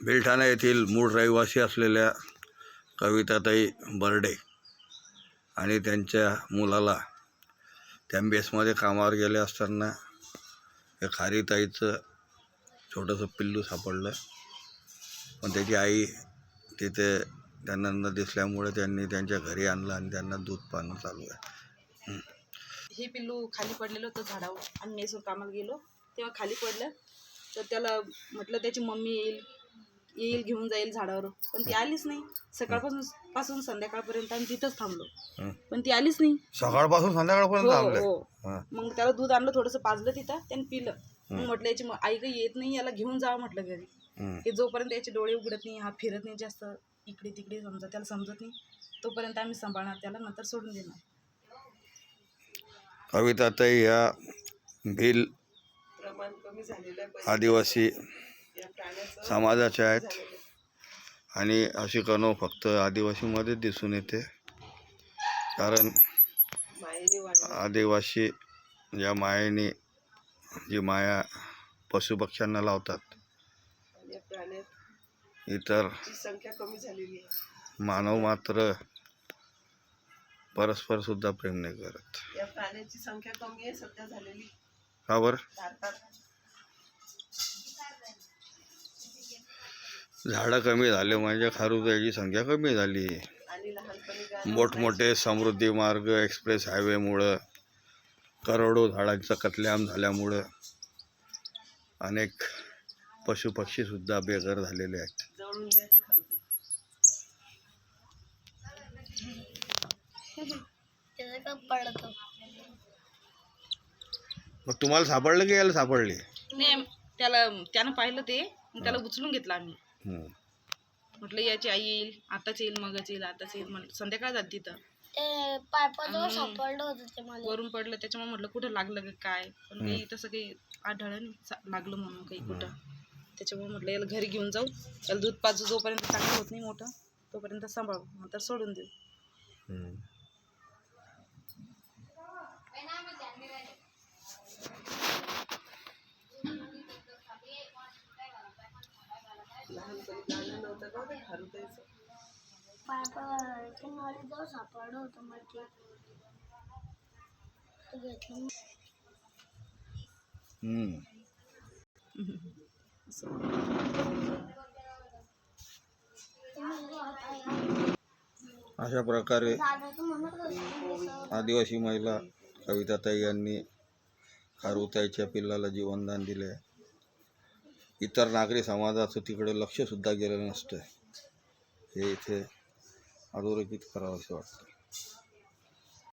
बेलठाणा येथील मूळ रहिवासी असलेल्या कविताताई बर्डे आणि त्यांच्या मुलाला त्या बेसमध्ये कामावर गेले असताना या खारीताईचं छोटंसं पिल्लू सापडलं. पण त्याची आई तिथे त्यांना न दिसल्यामुळे त्यांनी त्यांच्या घरी आणलं आणि त्यांना दूध पाहणं चालू आहे. हे पिल्लू खाली पडलेलं होतं झाडावर. आम्ही मेसूर कामाला गेलो. तेव्हा खाली पडलं. तर त्याला म्हटलं त्याची मम्मी येईल. येईल घेऊन जाईल झाडावर. पण ती आलीच नाही. सकाळपासून पासून संध्याकाळपर्यंत आम्ही तिथंच थांबलो. पण ती आलीच नाही. सकाळपासून संध्याकाळपर्यंत हो थांबले? हो. हां. मग त्याला दूध आणलं थोडंसं पाजलं तिथं त्याने पिलं. मग म्हटलं याची म- आई काही येत नाही याला घेऊन जावं म्हटलं घरी. हं. की जोपर्यंत याचे डोळे उघडत नाही हा फिरत नाही जास्त इकडे तिकडे समजा त्याला समजत नाही तोपर्यंत आम्ही सांभाळणार त्याला नंतर सोडून देणार. कविताताई ह्या भिल आदिवासी समाजाच्या आहेत. आणि अशी कणव फक्त आदिवासीमध्येच दिसून येते. कारण आदिवासी या मायेने जी माया पशुपक्ष्यांना लावतात इतर मानव मात्र परस्पर सुद्धा प्रेम नाही करत. या प्राण्यांची संख्या कमी आहे सध्या झालेली. का बरं? भारतात. झाडं कमी झाले म्हणजे खारुताईची संख्या कमी झाली. मोठमोठे समृद्धी मार्ग एक्सप्रेस हायवेमुळं करोडो झाडांचा कत्लेआम झाल्यामुळं अनेक पशुपक्षीसुद्धा बेघर झालेले आहेत. मग तुम्हाला सापडलं की याला सापडले? नाही त्याला त्यानं पाहिलं ते त्याला उचलून घेतलं आम्ही. म्हटलं याची आई येईल आताच येईल मगच येईल आताच येईल म्हटलं संध्याकाळ झाली तिथं. ते पायपाजवळ आणि- सापडलं होतं ते मला. वरून पडलं त्याच्यामुळे म्हटलं कुठं लागलं का काय? पण काही तसं काही आढळलं नाही लागलं म्हणून काही कुठं. त्याच्यामुळे म्हटलं याला घरी घेऊन जाऊ. त्याला दूध पाजू जोपर्यंत चांगलं होत नाही मोठं तोपर्यंत सांभाळू नंतर सोडून देऊ. हम्म. सापडलं होतं मग ते ते घेतलं हम्म. अशा प्रकारे आदिवासी महिला कविताताई यांनी खारुताईच्या पिल्लाला जीवनदान दिले आहे इतर नागरी समाजाचं तिकडे लक्षसुद्धा गेलं नसतं हे इथे अधोरेखित करावं असं वाटतं.